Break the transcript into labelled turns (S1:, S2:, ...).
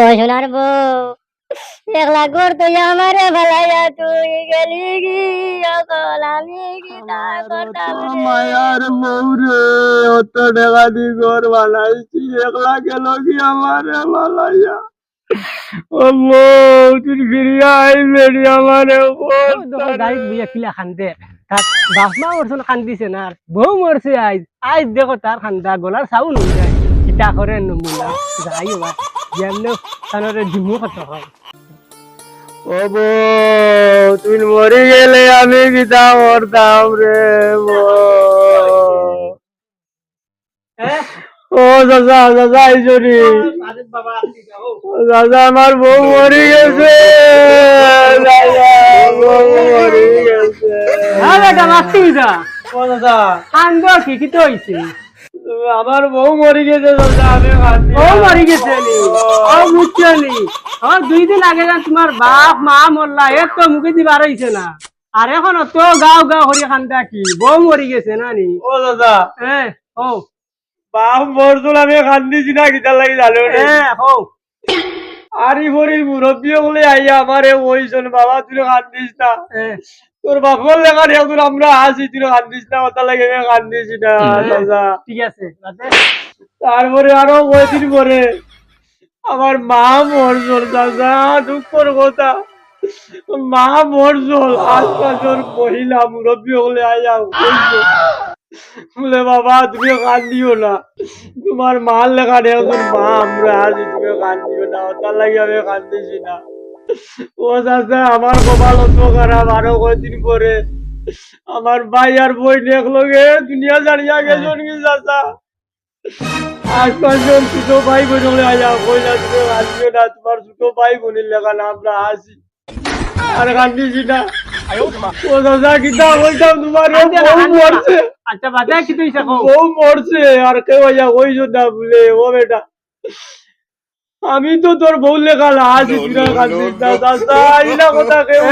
S1: ও সোনার বউ। একলা ঘর তো আমারে ভালাইয়া তুই গেলি কি? অকল আমি কি তা করতাম রে?
S2: মায়ার মৌরে অত টাকা দি ঘর বানাইছি একলা গেল কি আমারে বানাইয়া ও বউ তুই ফিরিয়া আইবে আমারে
S3: গাড়ি বিয়া কিলা খান্দে। তার বাপ মা মরছিল খান্দিছে না আর বউ মরছে আইজ আইজ দেখো তার খান্দা গলার সাউন্ড যায়। কিতা করে নমুনা? যাই বা যেমন তানরে ডিমু কত হয়।
S2: ও বউ তুই মরি গেলে আমি কিতা মরতাম রে বউ ও দাদা দাদা আইজনি দাদা আমার বউ মরি গেছে। দাদা বউ মরি গেছে।
S3: হ্যাঁ বেটা মাস্তি যা
S2: ও দাদা।
S3: খান্দ কি কি তো হইছে?
S2: আমার বউ মরি গেছে
S3: ও মরি গেছে আমার দুই দিন আগে তোমার বাপ মা মরলা তো মুখে দি বার না। আর এখন তো গাও গাও হরি খান্দা কি? বউ মরি গেছে না নি?
S2: ও দাদা
S3: হ্যাঁ ও।
S2: বাপ মরছিল আমি কান্দিছি না কিতার লাগি জানো
S3: হ্যাঁ ও।
S2: আরি ভরির মুরব্বী হলে আইয়া আমারে ওইজন বাবা তুই কান্দিস না। তোর বাপর লেখা এখন আমরা আসি তুই কান্দিস না কথা লাগে আমি কান্দিছি না দাদা
S3: ঠিক আছে।
S2: তারপরে আরও কয়েকদিন পরে আমার মা মরজল দাদা দুঃখর কথা। মা মরজল আশপাশের মহিলা মুরব্বী হলে কইছে, বলে বাবা তুমি কান্দিও না। তোমার মার লেখা নেই তোর মা আমরা আছি তুমি কান্দিও না তার লাগে আমি কান্দিছি না। ও চাচা আমার কপাল খারাপ আরও কয়েকদিন পরে। আমার ভাই আর বই দেখলোগে দুনিয়া জানিয়া গেছেন কি চাচা আজ পাঁচজন ছোট ভাই বোন হলে আয়া কইলা তুমি আসবে না তোমার ছোট ভাই বোনের লেখা না আমরা আসি আর কান্দিছি না। ও দাদা কিতা বলতাম তোমার? বউ মরছে।
S3: আচ্ছা বাদে কি তুই
S2: বউ মরছে আর কেউ আয়া কইছ না বলে ও বেটা। আমি তো তোর বউ লেখা না দাদা কথা কেউ